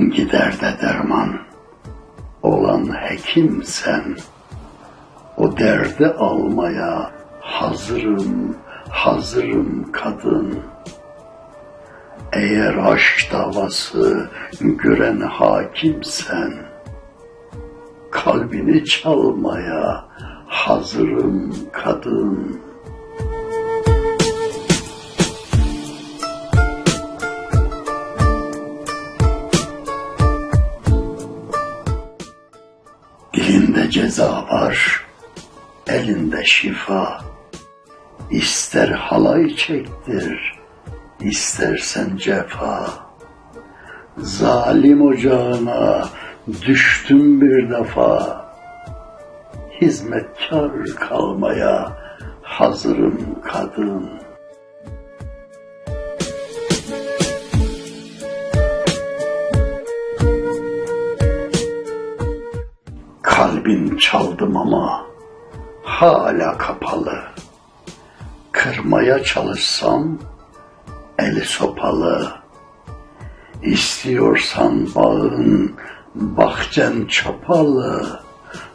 Bir derde derman olan hekim sen. O derdi almaya hazırım, hazırım kadın. Eğer aşk davası gören hakimsen, kalbini çalmaya hazırım kadın. Dilinde ceza var, elinde şifa. İster halay çektir, istersen cefa. Zalim ocağına düştüm bir defa. Hizmetkar kalmaya hazırım kadın. Kalbin çaldım ama hala kapalı. Kırmaya çalışsam eli sopalı. İstiyorsan bağın bahçen çapalı.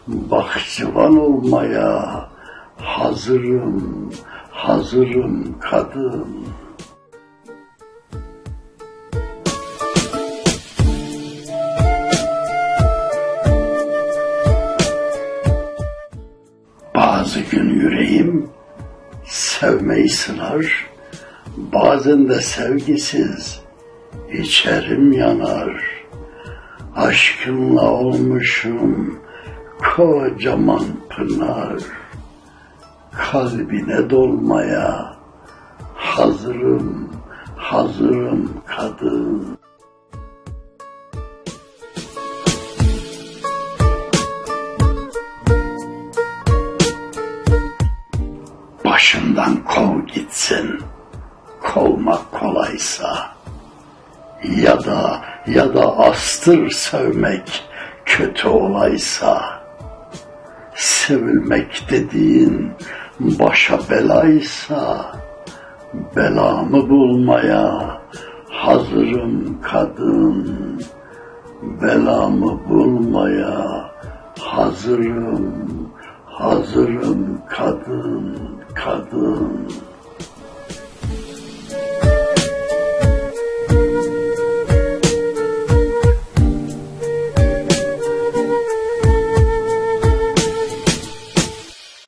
Bahçıvan olmaya hazırım, hazırım kadın. Gün yüreğim sevmeyi sınar, bazen de sevgisiz içerim yanar. Aşkınla olmuşum kocaman pınar, kalbine dolmaya hazırım, hazırım kadın. Başından kov gitsin, kovmak kolaysa. Ya da ya da astır sevmek kötü olaysa. Sevilmek dediğin başa belaysa. Belamı bulmaya hazırım kadın. Belamı bulmaya hazırım, hazırım kadın, kadın.